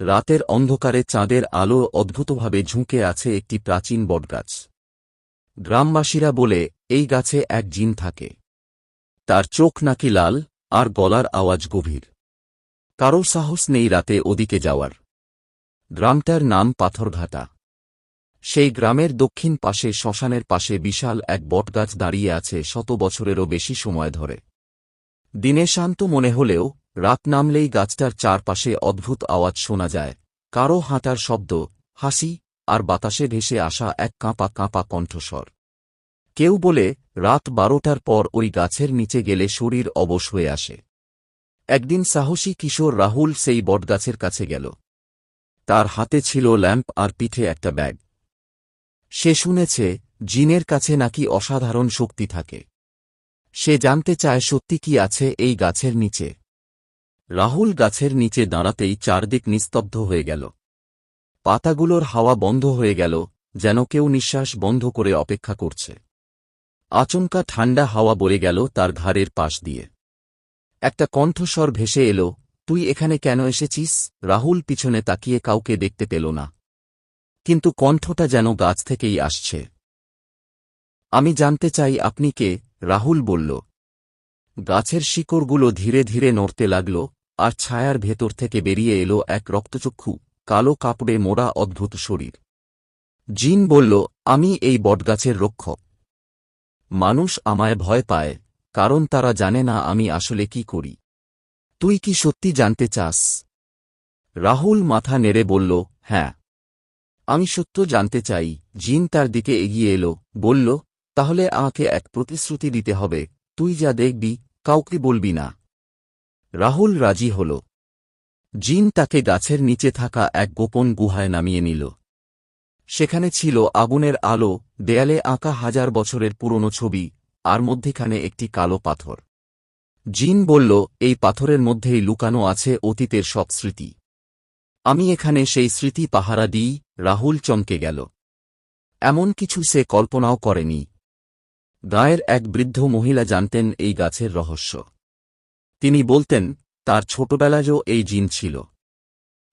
রাতের অন্ধকারে চাঁদের আলো অদ্ভুতভাবে ঝুঁকে আছে একটি প্রাচীন বটগাছ। গ্রামবাসীরা বলে, এই গাছে এক জিন থাকে। তার চোখ নাকি লাল, আর গলার আওয়াজ গভীর। কারও সাহস নেই রাতে ওদিকে যাওয়ার। গ্রামটার নাম পাথরঘাটা। সেই গ্রামের দক্ষিণ পাশে শ্মশানের পাশে বিশাল এক বটগাছ দাঁড়িয়ে আছে শত বছরেরও বেশি সময় ধরে। দিনে শান্ত মনে হলেও রাত নামলেই গাছটার চারপাশে অদ্ভুত আওয়াজ শোনা যায়। কারও হাঁটার শব্দ, হাসি আর বাতাসে ভেসে আসা এক কাঁপা কাঁপা কণ্ঠস্বর। কেউ বলে, রাত বারোটার পর ওই গাছের নিচে গেলে শরীর অবশ হয়ে আসে। একদিন সাহসী কিশোর রাহুল সেই বটগাছের কাছে গেল। তার হাতে ছিল ল্যাম্প আর পিঠে একটা ব্যাগ। সে শুনেছে, জিনের কাছে নাকি অসাধারণ শক্তি থাকে। সে জানতে চায় সত্যি কি আছে এই গাছের নিচে। রাহুল গাছের নিচে দাঁড়াতেই চারদিক নিস্তব্ধ হয়ে গেল। পাতাগুলোর হাওয়া বন্ধ হয়ে গেল, যেন কেউ নিঃশ্বাস বন্ধ করে অপেক্ষা করছে। আচমকা ঠান্ডা হাওয়া বলে গেল তার ঘাড়ের পাশ দিয়ে। একটা কণ্ঠস্বর ভেসে এলো, তুই এখানে কেন এসেছিস? রাহুল পিছনে তাকিয়ে কাউকে দেখতে পেল না। কিন্তু কণ্ঠটা যেন গাছ থেকেই আসছে। আমি জানতে চাই আপনি কে? রাহুল বলল। গাছের শিকড়গুলো ধীরে ধীরে নড়তে লাগল, আর ছায়ার ভেতর থেকে বেরিয়ে এলো এক রক্তচক্ষু, কালো কাপড়ে মোড়া অদ্ভুত শরীর। জিন বলল, আমি এই বটগাছের রক্ষক। মানুষ আমায় ভয় পায়, কারণ তারা জানে না আমি আসলে কি করি। তুই কি সত্যি জানতে চাস? রাহুল মাথা নেড়ে বলল হ্যাঁ। আমি সত্য জানতে চাই। জিন তার দিকে এগিয়ে এলো, বলল, তাহলে আমাকে এক প্রতিশ্রুতি দিতে হবে। তুই যা দেখবি, কাউকে বলবি না। রাহুল রাজি হল। জিন তাকে গাছের নিচে থাকা এক গোপন গুহায় নামিয়ে নিল। সেখানে ছিল আগুনের আলো, দেয়ালে আঁকা হাজার বছরের পুরনো ছবি, আর মধ্যেখানে একটি কালো পাথর। জিন বলল, এই পাথরের মধ্যেই লুকানো আছে অতীতের সব স্মৃতি। আমি এখানে সেই স্মৃতি পাহারা দিই, রাহুল চমকে গেল। এমন কিছু সে কল্পনাও করেনি। গায়ের এক বৃদ্ধ মহিলা জানতেন এই গাছের রহস্য। তিনি বলতেন, তার ছোটবেলায়ও এই জিন ছিল।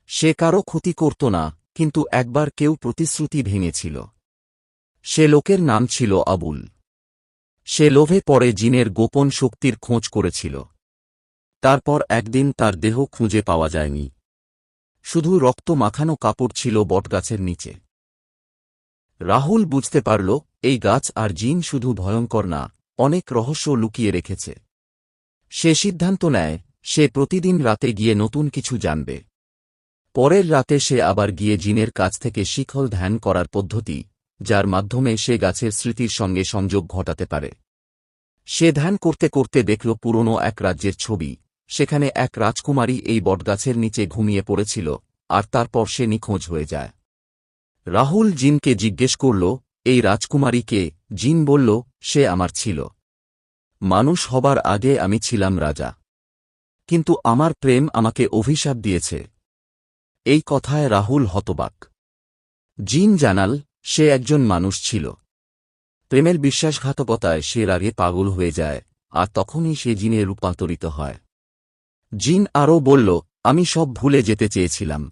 সে কারও ক্ষতি করত না, কিন্তু একবার কেউ প্রতিশ্রুতি ভেঙেছিল। সে লোকের নাম ছিল আবুল। সে লোভে পরে জিনের গোপন শক্তির খোঁজ করেছিল। তারপর একদিন তার দেহ খুঁজে পাওয়া যায়নি। শুধু রক্ত মাখানো কাপড় ছিল বটগাছের নিচে। রাহুল বুঝতে পারল এই গাছ আর জিন শুধু ভয়ঙ্কর না, অনেক রহস্য লুকিয়ে রেখেছে। সে সিদ্ধান্ত নেয়, সে প্রতিদিন রাতে গিয়ে নতুন কিছু জানবে। পরের রাতে সে আবার গিয়ে জিনের কাছ থেকে শিখল ধ্যান করার পদ্ধতি, যার মাধ্যমে সে গাছের স্মৃতির সঙ্গে সংযোগ ঘটাতে পারে। সে ধ্যান করতে করতে দেখল পুরনো এক রাজ্যের ছবি, সেখানে এক রাজকুমারী এই বটগাছের নিচে ঘুমিয়ে পড়েছিল, আর তারপর সে নিখোঁজ হয়ে যায়। রাহুল জিনকে জিজ্ঞেস করল এই রাজকুমারীকে জিন বলল, সে আমার ছিল। মানুষ হবার আগে আমি ছিলাম রাজা। কিন্তু আমার প্রেম আমাকে অভিশাপ দিয়েছে। এই কথায় রাহুল হতবাক। জিন জানাল, সে একজন মানুষ ছিল। প্রেমের বিশ্বাসঘাতকতায় সে রাগে পাগল হয়ে যায়, আর তখনই সে জিনে রূপান্তরিত হয়। জিন আরও বলল, আমি সব ভুলে যেতে চেয়েছিলাম।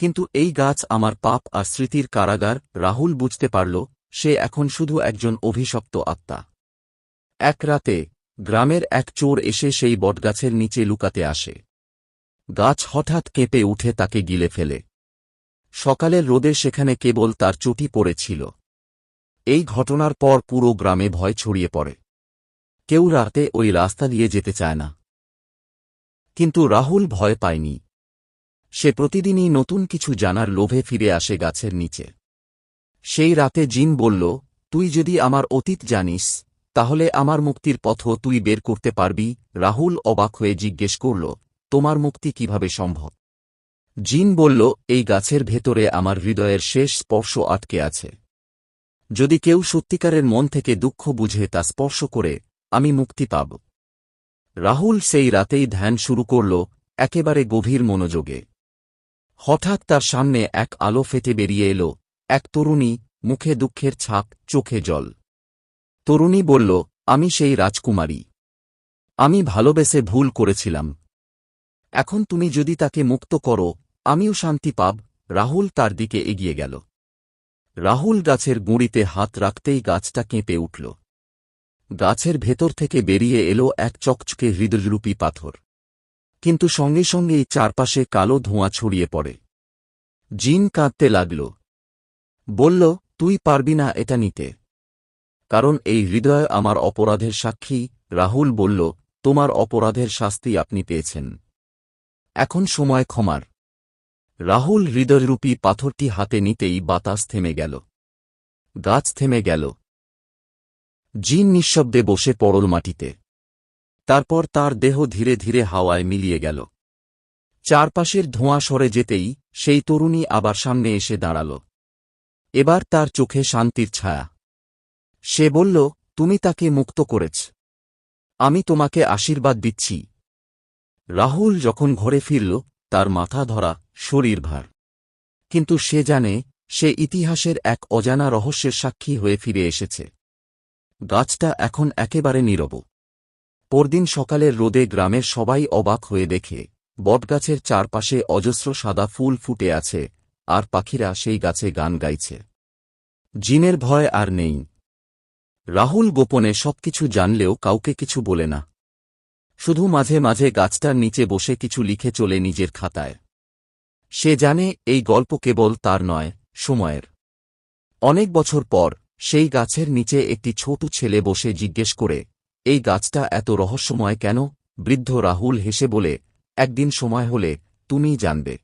কিন্তু এই গাছ আমার পাপ আর স্মৃতির কারাগার, রাহুল বুঝতে পারল, সে এখন শুধু একজন অভিশপ্ত আত্মা। এক রাতে, গ্রামের এক চোর এসে সেই বটগাছের নিচে লুকাতে আসে। গাছ হঠাৎ কেঁপে উঠে তাকে গিলে ফেলে। সকালের রোদে সেখানে কেবল তার চটি পড়েছিল। এই ঘটনার পর পুরো গ্রামে ভয় ছড়িয়ে পড়ে। কেউ রাতে ওই রাস্তা দিয়ে যেতে চায় না। কিন্তু রাহুল ভয় পায়নি। সে প্রতিদিনই নতুন কিছু জানার লোভে ফিরে আসে গাছের নিচে। সেই রাতে জিন বলল, তুই যদি আমার অতীত জানিস, তাহলে আমার মুক্তির পথও তুই বের করতে পারবি রাহুল অবাক হয়ে জিজ্ঞেস করল, তোমার মুক্তি কীভাবে সম্ভব জিন বলল, এই গাছের ভেতরে আমার হৃদয়ের শেষ স্পর্শ আটকে আছে। যদি কেউ সত্যিকারের মন থেকে দুঃখ বুঝে তা স্পর্শ করে, আমি মুক্তি পাব রাহুল সেই রাতেই ধ্যান শুরু করল, একেবারে গভীর মনোযোগে। হঠাৎ তার সামনে এক আলো ফেটে বেরিয়ে এলো। এক তরুণী মুখে দুঃখের ছাপ, চোখে জল। তরুণী বলল, আমি সেই রাজকুমারী। আমি ভালোবেসে ভুল করেছিলাম। এখন তুমি যদি তাকে মুক্ত করো, আমিও শান্তি পাব। রাহুল তার দিকে এগিয়ে গেল। রাহুল গাছের গুঁড়িতে হাত রাখতেই গাছটা কেঁপে উঠল। গাছের ভেতর থেকে বেরিয়ে এলো এক চকচকে হৃদয়রূপী পাথর। কিন্তু সঙ্গে সঙ্গেই চারপাশে কালো ধোঁয়া ছড়িয়ে পড়ে। জিন কাঁদতে লাগল। বলল, তুই পারবি না এটা নিতে। কারণ এই হৃদয় আমার অপরাধের সাক্ষী। রাহুল বলল, তোমার অপরাধের শাস্তি আপনি পেয়েছেন। এখন সময় ক্ষমার। রাহুল হৃদয়রূপী পাথরটি হাতে নিতেই বাতাস থেমে গেল। গাছ থেমে গেল। জিন নিঃশব্দে বসে পড়ল মাটিতে। তারপর তার দেহ ধীরে ধীরে হাওয়ায় মিলিয়ে গেল। চারপাশের ধোঁয়া সরে যেতেই সেই তরুণী আবার সামনে এসে দাঁড়াল। এবার তার চোখে শান্তির ছায়া। সে বলল, তুমি তাকে মুক্ত করেছ। আমি তোমাকে আশীর্বাদ দিচ্ছি। রাহুল যখন ঘরে ফিরল, তার মাথা ধরা শরীর ভার। কিন্তু সে জানে, সে ইতিহাসের এক অজানা রহস্যের সাক্ষী হয়ে ফিরে এসেছে। গাছটা এখন একেবারে নীরব। পরদিন সকালের রোদে গ্রামের সবাই অবাক হয়ে দেখে, বটগাছের চারপাশে অজস্র সাদা ফুল ফুটে আছে, আর পাখিরা সেই গাছে গান গাইছে। জিনের ভয় আর নেই। রাহুল গোপনে সবকিছু জানলেও কাউকে কিছু বলে না। শুধু মাঝে মাঝে গাছটার নিচে বসে কিছু লিখে চলে নিজের খাতায়। সে জানে এই গল্প কেবল তার নয়, সময়ের। অনেক বছর পর, সেই গাছের নিচে একটি ছোট ছেলে বসে জিজ্ঞেস করে এই গাছটা এত রহস্যময় কেন? বৃদ্ধ রাহুল হেসে বলে একদিন সময় হলে তুমিই জানবে।